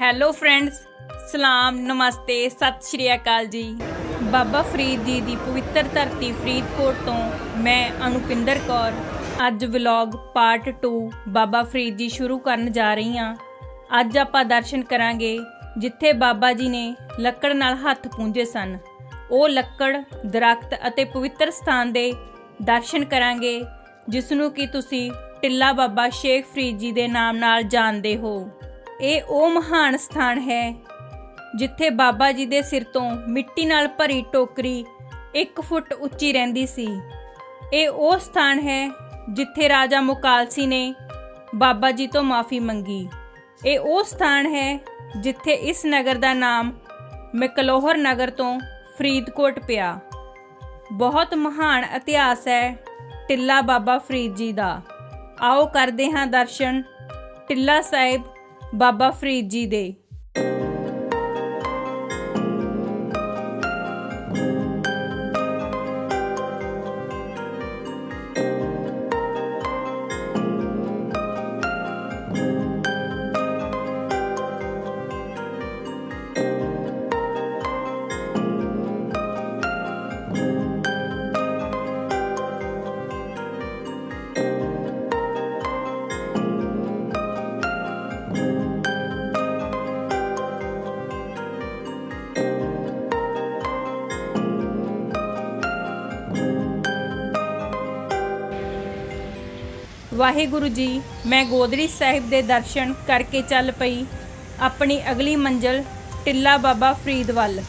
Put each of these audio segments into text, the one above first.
Hello friends ਸਲਾਮ ਨਮਸਤੇ ਸਤਿ ਸ਼੍ਰੀ ਅਕਾਲ ਜੀ ਬਾਬਾ ਫਰੀਦ ਜੀ ਦੀ ਪਵਿੱਤਰ ਧਰਤੀ ਫਰੀਦਕੋਟ ਤੋਂ ਮੈਂ ਅਨੁਪਿੰਦਰ ਕੌਰ ਅੱਜ ਵਲੌਗ ਪਾਰਟ 2 ਬਾਬਾ ਫਰੀਦ ਜੀ ਸ਼ੁਰੂ ਕਰਨ ਜਾ ਰਹੀ ਹਾਂ ਅੱਜ ਆਪਾਂ ਦਰਸ਼ਨ ਕਰਾਂਗੇ ਜਿੱਥੇ ਬਾਬਾ ਜੀ ਨੇ ਲੱਕੜ ਨਾਲ ਹੱਥ ਪੂੰਝੇ ਸਨ ਉਹ ਲੱਕੜ ਦਰਖਤ ਅਤੇ ਪਵਿੱਤਰ ਸਥਾਨ ਦੇ ਦਰਸ਼ਨ ਕਰਾਂਗੇ ਜਿਸ ਨੂੰ ਕਿ ਤੁਸੀਂ ਟਿੱਲਾ ਬਾਬਾ ਸ਼ੇਖ ਫਰੀਦ ਜੀ ਦੇ ਨਾਮ ਨਾਲ ਜਾਣਦੇ ਹੋ ਇਹ ਉਹ ਮਹਾਨ ਸਥਾਨ ਹੈ ਜਿੱਥੇ ਬਾਬਾ ਜੀ ਦੇ ਸਿਰ ਤੋਂ ਮਿੱਟੀ ਨਾਲ ਭਰੀ ਟੋਕਰੀ 1 ਫੁੱਟ ਉੱਚੀ ਰਹਿੰਦੀ ਸੀ। ਇਹ ਉਹ ਸਥਾਨ ਹੈ ਜਿੱਥੇ ਰਾਜਾ ਮੁਕਾਲਸੀ ਨੇ ਬਾਬਾ ਜੀ ਤੋਂ ਮਾਫੀ ਮੰਗੀ। ਇਹ ਉਹ ਸਥਾਨ ਹੈ ਜਿੱਥੇ ਇਸ ਨਗਰ ਦਾ ਨਾਮ ਮੈਕਲੋਹਰ ਨਗਰ ਤੋਂ ਫਰੀਦਕੋਟ ਪਿਆ। ਬਹੁਤ ਮਹਾਨ ਇਤਿਹਾਸ ਹੈ ਟਿੱਲਾ ਬਾਬਾ ਫਰੀਦ ਜੀ ਦਾ। ਆਓ ਕਰਦੇ ਹਾਂ ਦਰਸ਼ਨ। ਟਿੱਲਾ ਸਾਹਿਬ ਬਾਬਾ ਫਰੀਦ ਜੀ ਦੇ। ਵਾਹਿਗੁਰੂ ਜੀ, ਮੈਂ ਗੋਦੜੀ ਸਾਹਿਬ ਦੇ ਦਰਸ਼ਨ ਕਰਕੇ ਚੱਲ ਪਈ, ਆਪਣੀ ਅਗਲੀ ਮੰਜ਼ਲ ਟਿੱਲਾ ਬਾਬਾ ਫਰੀਦ ਵੱਲ।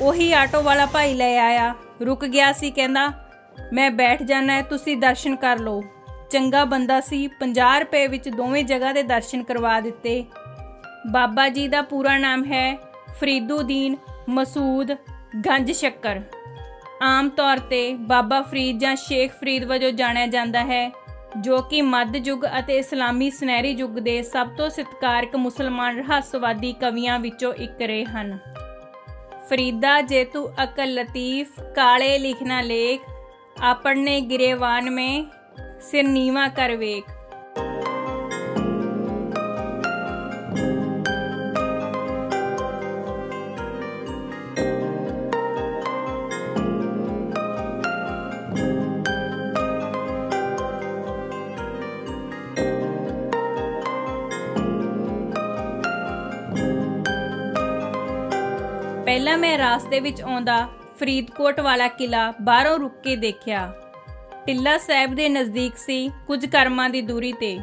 ਉਹੀ ਆਟੋ ਵਾਲਾ ਭਾਈ ਲੈ ਆਇਆ, ਰੁਕ ਗਿਆ ਸੀ, ਕਹਿੰਦਾ, ਮੈਂ ਬੈਠ ਜਾਣਾ ਹੈ, ਤੁਸੀਂ ਦਰਸ਼ਨ ਕਰ ਲਓ। ਚੰਗਾ ਬੰਦਾ ਸੀ 50 ਰੁਪਏ ਵਿੱਚ ਦੋਵੇਂ ਜਗ੍ਹਾ ਦੇ ਦਰਸ਼ਨ ਕਰਵਾ ਦਿੱਤੇ। ਬਾਬਾ ਜੀ ਦਾ ਪੂਰਾ ਨਾਮ ਹੈ ਫਰੀਦੂਦੀਨ ਮਸੂਦ ਗੰਜ ਸ਼ੱਕਰ। ਆਮ ਤੌਰ ਤੇ ਬਾਬਾ ਫਰੀਦ ਜਾਂ ਸ਼ੇਖ ਫਰੀਦ ਵਜੋਂ ਜਾਣਿਆ ਜਾਂਦਾ ਹੈ ਜੋ ਕਿ ਮੱਧ ਯੁੱਗ ਅਤੇ ਇਸਲਾਮੀ ਸੁਨਹਿਰੀ ਯੁੱਗ ਦੇ ਸਭ ਤੋਂ ਸਤਿਕਾਰਕ ਮੁਸਲਮਾਨ ਰਹੱਸਵਾਦੀ ਕਵੀਆਂ ਵਿੱਚੋਂ ਇੱਕ ਰਹੇ ਹਨ। ਫਰੀਦਾ ਜੇ ਤੂੰ ਅਕਲ ਲਤੀਫ, ਕਾਲੇ ਲਿਖਣਾ ਲੇਖ ਆਪਣੇ ਗਿਰੇਵਾਨ में ਸਿਰ ਨੀਵਾ ਕਰ ਵੇਖ। ਪਹਿਲਾਂ ਮੈਂ ਰਾਸਤੇ ਵਿੱਚ ਆਉਂਦਾ ਫਰੀਦਕੋਟ ਵਾਲਾ ਕਿਲਾ ਬਾਹਰੋਂ ਰੁੱਕ ਕੇ ਦੇਖਿਆ। ਟਿੱਲਾ ਸਾਹਿਬ ਦੇ ਨਜ਼ਦੀਕ ਸੀ ਕੁਝ ਕਰਮਾਂ ਦੀ ਦੂਰੀ ਤੇ।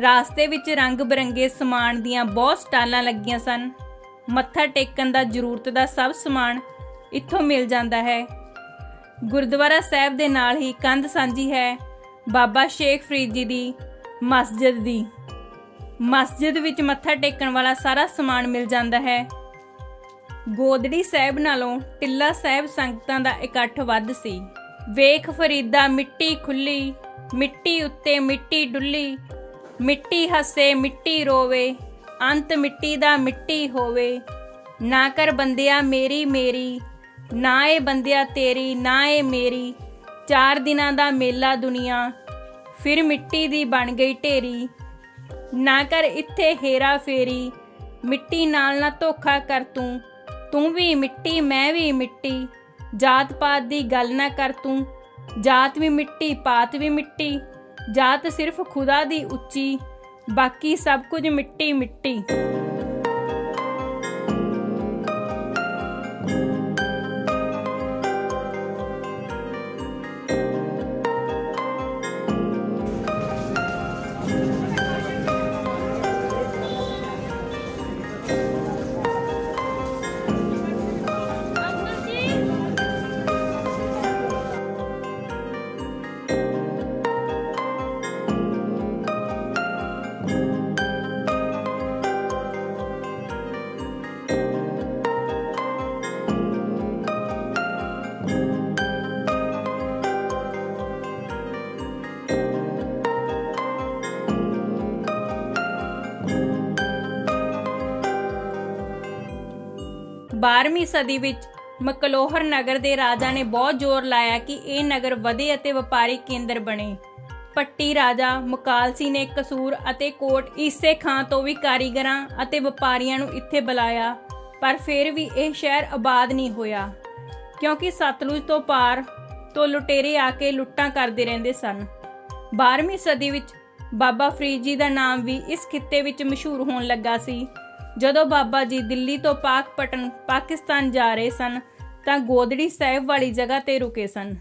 ਰਾਸਤੇ ਵਿੱਚ ਰੰਗ ਬਰੰਗੇ ਸਮਾਨ ਦੀਆਂ ਬਹੁਤ ਸਟਾਲਾਂ ਲੱਗੀਆਂ ਸਨ। ਮੱਥਾ ਟੇਕਣ ਦਾ ਜ਼ਰੂਰਤ ਦਾ ਸਭ ਸਮਾਨ ਇੱਥੋਂ ਮਿਲ ਜਾਂਦਾ ਹੈ। ਗੁਰਦੁਆਰਾ ਸਾਹਿਬ ਦੇ ਨਾਲ ਹੀ ਕੰਧ ਸਾਂਝੀ ਹੈ। ਬਾਬਾ ਸ਼ੇਖ ਫਰੀਦ ਜੀ ਦੀ ਮਸਜਿਦ ਦੀ। ਮਸਜਿਦ ਵਿੱਚ ਮੱਥਾ ਟੇਕਣ ਵਾਲਾ ਸਾਰਾ ਸਮਾਨ ਮਿਲ ਜਾਂਦਾ ਹੈ। ਗੋਦੜੀ ਸਾਹਿਬ ਨਾਲੋਂ ਟਿੱਲਾ ਸਾਹਿਬ ਸੰਗਤਾਂ ਦਾ ਇਕੱਠ ਵੱਧ ਸੀ। ਵੇਖ ਫਰੀਦਾ ਮਿੱਟੀ ਖੁੱਲੀ, ਮਿੱਟੀ ਉੱਤੇ ਮਿੱਟੀ ਡੁੱਲੀ, ਮਿੱਟੀ ਹੱਸੇ ਮਿੱਟੀ ਰੋਵੇ, ਅੰਤ ਮਿੱਟੀ ਦਾ ਮਿੱਟੀ ਹੋਵੇ। ਨਾ ਕਰ ਬੰਦਿਆ ਮੇਰੀ ਮੇਰੀ, ਨਾ ਏ ਬੰਦਿਆ ਤੇਰੀ, ਨਾ ਏ ਮੇਰੀ। ਚਾਰ ਦਿਨਾਂ ਦਾ ਮੇਲਾ ਦੁਨੀਆ, ਫਿਰ ਮਿੱਟੀ ਦੀ ਬਣ ਗਈ ਢੇਰੀ। ਨਾ ਕਰ ਇੱਥੇ ਹੇਰਾ ਫੇਰੀ, ਮਿੱਟੀ ਨਾਲ ਨਾ ਧੋਖਾ ਕਰ ਤੂੰ। ਤੂੰ ਵੀ ਮਿੱਟੀ, ਮੈਂ ਵੀ ਮਿੱਟੀ। ਜਾਤ ਪਾਤ ਦੀ ਗੱਲ ਨਾ ਕਰ ਤੂੰ। ਜਾਤ ਵੀ ਮਿੱਟੀ, ਪਾਤ ਵੀ ਮਿੱਟੀ। ਜਾਤ ਸਿਰਫ ਖੁਦਾ ਦੀ ਉੱਚੀ। ਬਾਕੀ ਸਭ ਕੁਝ ਮਿੱਟੀ ਮਿੱਟੀ। ਬਾਰਵੀਂ ਸਦੀ ਵਿੱਚ ਮਕਲੋਹਰ ਨਗਰ ਦੇ ਰਾਜਾ ਨੇ ਬਹੁਤ ਜ਼ੋਰ ਲਾਇਆ ਕਿ ਇਹ ਨਗਰ ਵਧੇ ਅਤੇ ਵਪਾਰੀ ਕੇਂਦਰ ਬਣੇ। ਪੱਟੀ ਰਾਜਾ ਮੁਕਾਲਸੀ ਨੇ ਕਸੂਰ ਅਤੇ ਕੋਟ ਈਸੇ ਖਾਂ ਤੋਂ ਵੀ ਕਾਰੀਗਰਾਂ ਅਤੇ ਵਪਾਰੀਆਂ ਨੂੰ ਇੱਥੇ ਬੁਲਾਇਆ, ਪਰ ਫਿਰ ਵੀ ਇਹ ਸ਼ਹਿਰ ਆਬਾਦ ਨਹੀਂ ਹੋਇਆ, ਕਿਉਂਕਿ ਸਤਲੁਜ ਤੋਂ ਪਾਰ ਤੋਂ ਲੁਟੇਰੇ ਆ ਕੇ ਲੁੱਟਾਂ ਕਰਦੇ ਰਹਿੰਦੇ ਸਨ। 12ਵੀਂ ਸਦੀ ਵਿੱਚ ਬਾਬਾ ਫਰੀਦ ਜੀ ਦਾ ਨਾਮ ਵੀ ਇਸ ਖਿੱਤੇ ਵਿੱਚ ਮਸ਼ਹੂਰ ਹੋਣ ਲੱਗਾ ਸੀ। ਜਦੋਂ ਬਾਬਾ ਜੀ ਦਿੱਲੀ ਤੋਂ ਪਾਕ ਪਟਨ ਪਾਕਿਸਤਾਨ ਜਾ ਰਹੇ ਸਨ, ਤਾਂ ਗੋਦੜੀ ਸਾਹਿਬ ਵਾਲੀ ਜਗ੍ਹਾ ਤੇ ਰੁਕੇ ਸਨ।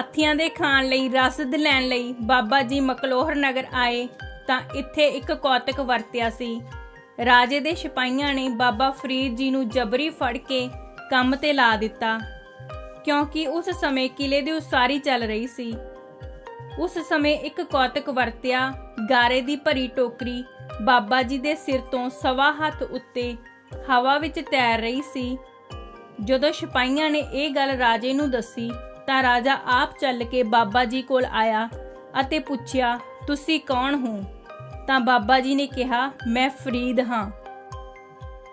ਸਾਥੀਆਂ ਦੇ ਖਾਣ ਲਈ, ਰਸਦ ਲੈਣ ਲਈ ਬਾਬਾ ਜੀ ਮਕਲੋਹਰ ਨਗਰ ਆਏ ਤਾਂ ਇੱਥੇ ਇੱਕ ਕੌਤਕ ਵਰਤਿਆ ਸੀ। ਰਾਜੇ ਦੇ ਸਿਪਾਹੀਆਂ ਨੇ ਬਾਬਾ ਫਰੀਦ ਜੀ ਨੂੰ ਜਬਰੀ ਫੜ ਕੇ ਕੰਮ ਤੇ ਲਾ ਦਿੱਤਾ, ਕਿਉਂਕਿ ਉਸ ਸਮੇਂ ਕਿਲੇ ਦੀ ਉਸਾਰੀ ਚੱਲ ਰਹੀ ਸੀ। ਉਸ ਸਮੇਂ ਇੱਕ ਕੌਤਕ ਵਰਤਿਆ, ਗਾਰੇ ਦੀ ਭਰੀ ਟੋਕਰੀ ਬਾਬਾ ਜੀ ਦੇ ਸਿਰ ਤੋਂ ਸਵਾ ਹੱਥ ਉੱਤੇ ਹਵਾ ਵਿੱਚ ਤੈਰ ਰਹੀ ਸੀ। ਜਦੋਂ ਸਿਪਾਹੀਆਂ ਨੇ ਇਹ ਗੱਲ ਰਾਜੇ ਨੂੰ ਦੱਸੀ ਤਾਂ ਰਾਜਾ ਆਪ ਚੱਲ ਕੇ ਬਾਬਾ ਜੀ ਕੋਲ ਆਇਆ ਅਤੇ ਪੁੱਛਿਆ, ਤੁਸੀਂ ਕੌਣ ਹੋ? ਤਾਂ ਬਾਬਾ ਜੀ ਨੇ ਕਿਹਾ, ਮੈਂ ਫਰੀਦ ਹਾਂ।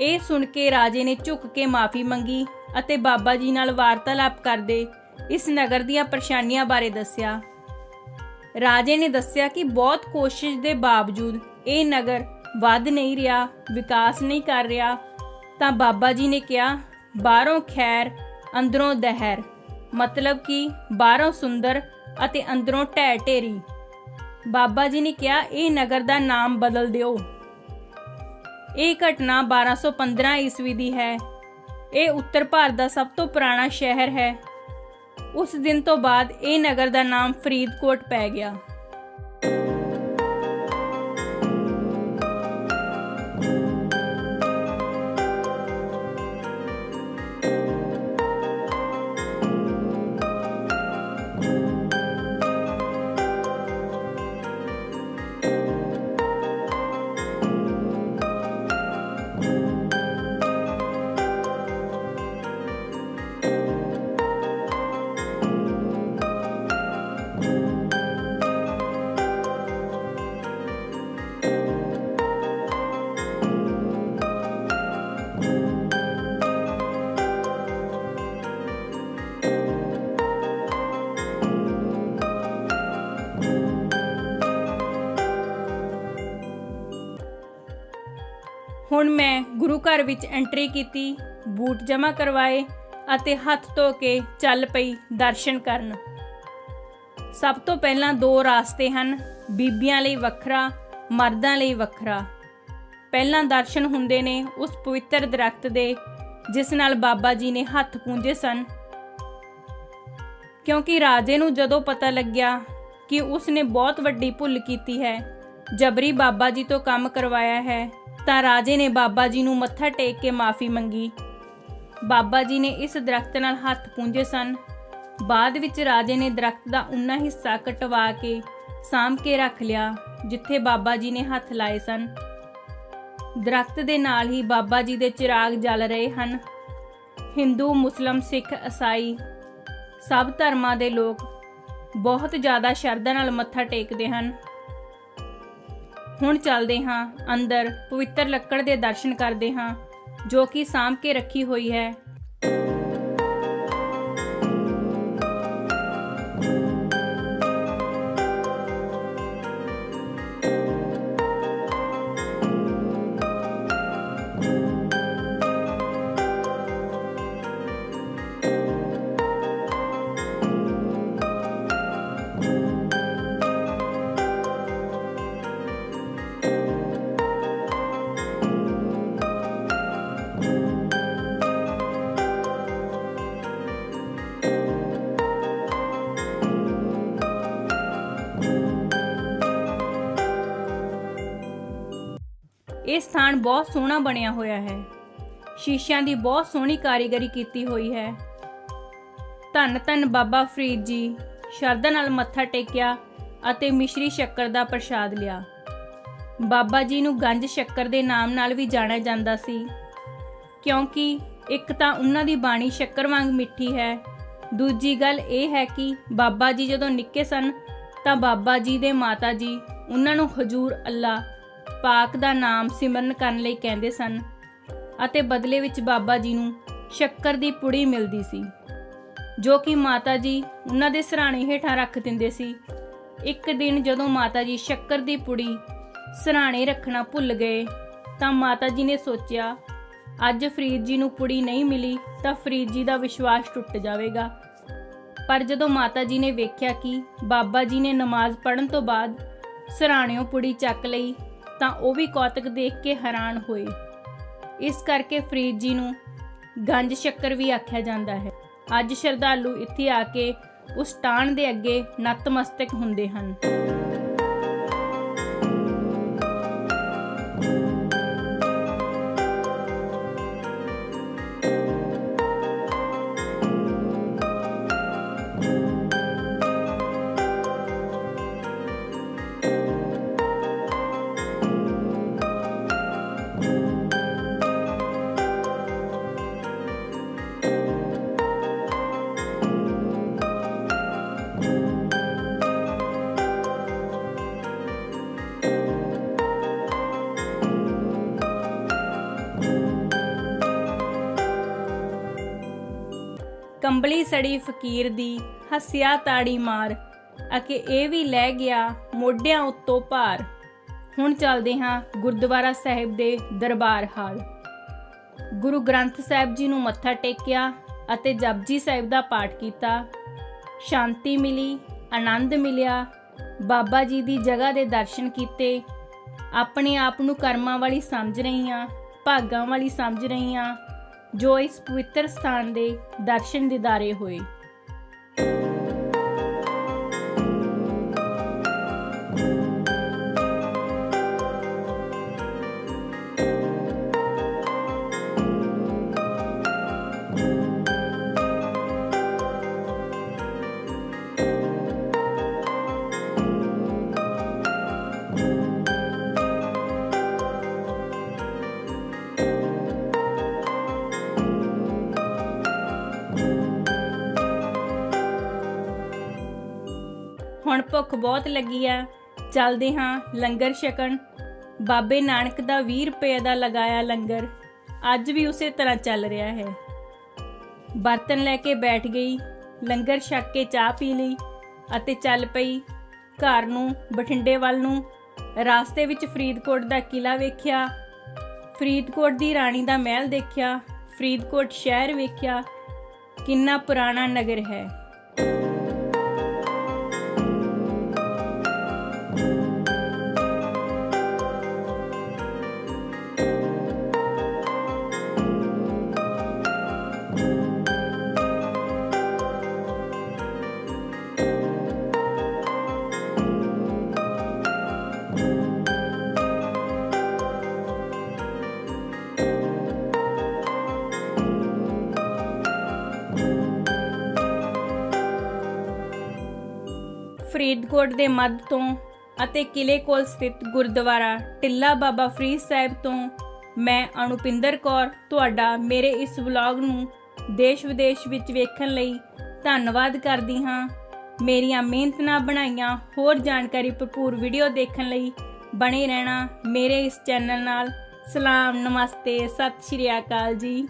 ਇਹ ਸੁਣ ਕੇ ਰਾਜੇ ਨੇ ਝੁਕ ਕੇ ਮਾਫੀ ਮੰਗੀ ਅਤੇ ਬਾਬਾ ਜੀ ਨਾਲ ਵਾਰਤਾਲਾਪ ਕਰਦੇ ਇਸ ਨਗਰ ਦੀਆਂ ਪਰੇਸ਼ਾਨੀਆਂ ਬਾਰੇ ਦੱਸਿਆ। ਰਾਜੇ ਨੇ ਦੱਸਿਆ ਕਿ ਬਹੁਤ ਕੋਸ਼ਿਸ਼ ਦੇ ਬਾਵਜੂਦ ਇਹ ਨਗਰ ਵੱਧ ਨਹੀਂ ਰਿਹਾ, ਵਿਕਾਸ ਨਹੀਂ ਕਰ ਰਿਹਾ। ਤਾਂ ਬਾਬਾ ਜੀ ਨੇ ਕਿਹਾ, ਬਾਹਰੋਂ ਖੈਰ, ਅੰਦਰੋਂ ਦਹਿਰ। ਮਤਲਬ ਕਿ ਬਾਹਰੋਂ ਸੁੰਦਰ ਅਤੇ ਅੰਦਰੋਂ ਢਹਿ ਢੇਰੀ। ਬਾਬਾ ਜੀ ਨੇ ਕਿਹਾ, ਇਹ ਨਗਰ ਦਾ ਨਾਮ ਬਦਲ ਦਿਓ। ਇਹ ਘਟਨਾ 1215 ਈਸਵੀ ਦੀ ਹੈ। ਇਹ ਉੱਤਰ ਭਾਰਤ ਦਾ ਸਭ ਤੋਂ ਪੁਰਾਣਾ ਸ਼ਹਿਰ ਹੈ। ਉਸ ਦਿਨ ਤੋਂ ਬਾਅਦ ਇਹ ਨਗਰ ਦਾ ਨਾਮ ਫਰੀਦਕੋਟ ਪੈ ਗਿਆ। ਘਰ ਵਿੱਚ ਐਂਟਰੀ ਕੀਤੀ, ਬੂਟ ਜਮ੍ਹਾਂ ਕਰਵਾਏ ਅਤੇ ਹੱਥ ਧੋ ਕੇ ਚੱਲ ਪਈ ਦਰਸ਼ਨ ਕਰਨ। ਸਭ ਤੋਂ ਪਹਿਲਾਂ ਦੋ ਰਾਸਤੇ ਹਨ, ਬੀਬੀਆਂ ਲਈ ਵੱਖਰਾ, ਮਰਦਾਂ ਲਈ ਵੱਖਰਾ। ਪਹਿਲਾਂ ਦਰਸ਼ਨ ਹੁੰਦੇ ਨੇ ਉਸ ਪਵਿੱਤਰ ਦਰਖਤ ਦੇ, ਜਿਸ ਨਾਲ ਬਾਬਾ ਜੀ ਨੇ ਹੱਥ ਪੂੰਝੇ ਸਨ। ਕਿਉਂਕਿ ਰਾਜੇ ਨੂੰ ਜਦੋਂ ਪਤਾ ਲੱਗਿਆ ਕਿ ਉਸ ਨੇ ਬਹੁਤ ਵੱਡੀ ਭੁੱਲ ਕੀਤੀ ਹੈ, ਜਬਰੀ ਬਾਬਾ ਜੀ ਤੋਂ ਕੰਮ ਕਰਵਾਇਆ ਹੈ ਤਾਂ ਰਾਜੇ ਨੇ ਬਾਬਾ ਜੀ ਨੂੰ ਮੱਥਾ ਟੇਕ ਕੇ ਮਾਫੀ ਮੰਗੀ। ਬਾਬਾ ਜੀ ਨੇ ਇਸ ਦਰਖਤ ਨਾਲ ਹੱਥ ਪੂੰਝੇ ਸਨ। ਬਾਅਦ ਵਿੱਚ ਰਾਜੇ ਨੇ ਦਰਖਤ ਦਾ ਉਨਾ ਹਿੱਸਾ ਕਟਵਾ ਕੇ ਸਾਂਭ ਕੇ ਰੱਖ ਲਿਆ, ਜਿੱਥੇ ਬਾਬਾ ਜੀ ਨੇ ਹੱਥ ਲਾਏ ਸਨ। ਦਰਖਤ ਦੇ ਨਾਲ ਹੀ ਬਾਬਾ ਜੀ ਦੇ ਚਿਰਾਗ ਜਲ ਰਹੇ ਹਨ। ਹਿੰਦੂ, ਮੁਸਲਮ, ਸਿੱਖ, ਈਸਾਈ ਸਭ ਧਰਮਾਂ ਦੇ ਲੋਕ ਬਹੁਤ ਜ਼ਿਆਦਾ ਸ਼ਰਧਾ ਨਾਲ ਮੱਥਾ ਟੇਕਦੇ ਹਨ। ਹੁਣ ਚੱਲਦੇ ਹਾਂ ਅੰਦਰ ਪਵਿੱਤਰ ਲੱਕੜ ਦੇ ਦਰਸ਼ਨ ਕਰਦੇ ਹਾਂ, ਜੋ ਕਿ ਸਾਂਭ ਕੇ ਰੱਖੀ ਹੋਈ ਹੈ। ਇਹ ਸਥਾਨ ਬਹੁਤ ਸੋਹਣਾ ਬਣਿਆ ਹੋਇਆ ਹੈ। ਸ਼ੀਸ਼ਿਆਂ ਦੀ ਬਹੁਤ ਸੋਹਣੀ ਕਾਰੀਗਰੀ ਕੀਤੀ ਹੋਈ ਹੈ। ਧੰਨ ਧੰਨ ਬਾਬਾ ਫਰੀਦ ਜੀ, ਸ਼ਰਧਾ ਨਾਲ ਮੱਥਾ ਟੇਕਿਆ ਅਤੇ ਮਿਸ਼ਰੀ ਸ਼ੱਕਰ ਦਾ ਪ੍ਰਸ਼ਾਦ ਲਿਆ। ਬਾਬਾ ਜੀ ਨੂੰ ਗੰਜ ਸ਼ੱਕਰ ਦੇ ਨਾਮ ਨਾਲ ਵੀ ਜਾਣਿਆ ਜਾਂਦਾ ਸੀ। ਕਿਉਂਕਿ ਇੱਕ ਤਾਂ ਉਹਨਾਂ ਦੀ ਬਾਣੀ ਸ਼ੱਕਰ ਵਾਂਗ ਮਿੱਠੀ ਹੈ। ਦੂਜੀ ਗੱਲ ਇਹ ਹੈ ਕਿ ਬਾਬਾ ਜੀ ਜਦੋਂ ਨਿੱਕੇ ਸਨ ਤਾਂ ਬਾਬਾ ਜੀ ਦੇ ਮਾਤਾ ਜੀ ਉਹਨਾਂ ਨੂੰ ਹਜੂਰ ਅੱਲਾ ਪਾਕ ਦਾ ਨਾਮ ਸਿਮਰਨ ਕਰਨ ਲਈ ਕਹਿੰਦੇ ਸਨ ਅਤੇ ਬਦਲੇ ਵਿੱਚ ਬਾਬਾ ਜੀ ਨੂੰ ਸ਼ੱਕਰ ਦੀ ਪੁੜੀ ਮਿਲਦੀ ਸੀ, ਜੋ ਕਿ ਮਾਤਾ ਜੀ ਉਹਨਾਂ ਦੇ ਸਰਾਣੇ ਹੇਠਾਂ ਰੱਖ ਦਿੰਦੇ ਸੀ। ਇੱਕ ਦਿਨ ਜਦੋਂ ਮਾਤਾ ਜੀ ਸ਼ੱਕਰ ਦੀ ਪੁੜੀ ਸਰਾਣੇ ਰੱਖਣਾ ਭੁੱਲ ਗਏ, ਤਾਂ ਮਾਤਾ ਜੀ ਨੇ ਸੋਚਿਆ, ਅੱਜ ਫਰੀਦ ਜੀ ਨੂੰ ਪੁੜੀ ਨਹੀਂ ਮਿਲੀ ਤਾਂ ਫਰੀਦ ਜੀ ਦਾ ਵਿਸ਼ਵਾਸ ਟੁੱਟ ਜਾਵੇਗਾ। ਪਰ ਜਦੋਂ ਮਾਤਾ ਜੀ ਨੇ ਵੇਖਿਆ ਕਿ ਬਾਬਾ ਜੀ ਨੇ ਨਮਾਜ਼ ਪੜ੍ਹਨ ਤੋਂ ਬਾਅਦ ਸਰਾਣਿਓਂ ਪੁੜੀ ਚੱਕ ਲਈ ਤਾਂ ਉਹ ਵੀ ਕੌਤਕ ਦੇਖ ਕੇ ਹੈਰਾਨ ਹੋਏ। ਇਸ ਕਰਕੇ ਫਰੀਦ ਜੀ ਨੂੰ ਗੰਜ ਸ਼ੱਕਰ ਵੀ ਆਖਿਆ ਜਾਂਦਾ ਹੈ। ਅੱਜ ਸ਼ਰਧਾਲੂ ਇੱਥੇ ਆ ਕੇ ਉਸ ਟਾਣ ਦੇ ਅੱਗੇ ਨਤਮਸਤਕ ਹੁੰਦੇ ਹਨ। ਕੰਬਲੀ ਸੜੀ ਫਕੀਰ ਦੀ ਹੱਸਿਆ ਤਾੜੀ ਮਾਰ, ਅਕੇ ਇਹ ਵੀ ਲੈ ਗਿਆ ਮੋਢਿਆਂ ਉੱਤੋਂ ਭਾਰ। ਹੁਣ ਚੱਲਦੇ ਹਾਂ ਗੁਰਦੁਆਰਾ ਸਾਹਿਬ ਦੇ ਦਰਬਾਰ ਹਾਲ। ਗੁਰੂ ਗ੍ਰੰਥ ਸਾਹਿਬ ਜੀ ਨੂੰ ਮੱਥਾ ਟੇਕਿਆ ਅਤੇ ਜਪਜੀ ਸਾਹਿਬ ਦਾ ਪਾਠ ਕੀਤਾ। ਸ਼ਾਂਤੀ ਮਿਲੀ, ਆਨੰਦ ਮਿਲਿਆ। ਬਾਬਾ ਜੀ ਦੀ ਜਗ੍ਹਾ ਦੇ ਦਰਸ਼ਨ ਕੀਤੇ। ਆਪਣੇ ਆਪ ਨੂੰ ਕਰਮਾਂ ਵਾਲੀ ਸਮਝ ਰਹੀ ਹਾਂ ਭਾਗਾਂ ਵਾਲੀ ਸਮਝ ਰਹੀ ਹਾਂ ਜੋ ਇਸ ਪਵਿੱਤਰ ਸਥਾਨ ਦੇ ਦਰਸ਼ਨ ਦਿਦਾਰੇ ਹੋਏ। ਭੁੱਖ ਬਹੁਤ ਲੱਗੀ ਆ। ਚੱਲਦੇ ਹਾਂ ਲੰਗਰ ਛਕਣ। ਬਾਬੇ ਨਾਨਕ ਦਾ 20 ਰੁਪਏ ਦਾ ਲਗਾਇਆ ਲੰਗਰ। ਅੱਜ ਵੀ ਉਸੇ ਤਰ੍ਹਾਂ ਚੱਲ ਰਿਹਾ ਹੈ। ਬਰਤਨ ਲੈ ਕੇ ਬੈਠ ਗਈ। ਲੰਗਰ ਛਕ ਕੇ ਚਾਹ ਪੀ ਲਈ ਅਤੇ ਚੱਲ ਪਈ। ਘਰ ਨੂੰ, ਬਠਿੰਡੇ ਵੱਲ ਨੂੰ। ਰਾਸਤੇ ਵਿੱਚ ਫਰੀਦਕੋਟ ਦਾ ਕਿਲਾ ਵੇਖਿਆ। ਫਰੀਦਕੋਟ ਦੀ ਰਾਣੀ ਦਾ ਮਹਿਲ ਦੇਖਿਆ। ਫਰੀਦਕੋਟ ਸ਼ਹਿਰ ਵੇਖਿਆ। ਕਿੰਨਾ ਪੁਰਾਣਾ ਨਗਰ ਹੈ। ਫਰੀਦਕੋਟ ਦੇ ਮੱਧ ਤੋਂ ਅਤੇ ਕਿਲੇ ਕੋਲ ਸਥਿਤ ਗੁਰਦੁਆਰਾ ਟਿੱਲਾ ਬਾਬਾ ਫਰੀਦ ਸਾਹਿਬ ਤੋਂ, ਮੈਂ ਅਨੁਪਿੰਦਰ ਕੌਰ ਤੁਹਾਡਾ ਮੇਰੇ ਇਸ ਵਲੌਗ ਨੂੰ ਦੇਸ਼ ਵਿਦੇਸ਼ ਵਿੱਚ ਵੇਖਣ ਲਈ ਧੰਨਵਾਦ ਕਰਦੀ ਹਾਂ। ਮੇਰੀਆਂ ਮਿਹਨਤ ਨਾਲ ਬਣਾਈਆਂ ਹੋਰ ਜਾਣਕਾਰੀ ਭਰਪੂਰ ਵੀਡੀਓ ਦੇਖਣ ਲਈ ਬਣੇ ਰਹਿਣਾ ਮੇਰੇ ਇਸ ਚੈਨਲ ਨਾਲ। ਸਲਾਮ, ਨਮਸਤੇ, ਸਤਿ ਸ਼੍ਰੀ ਅਕਾਲ ਜੀ।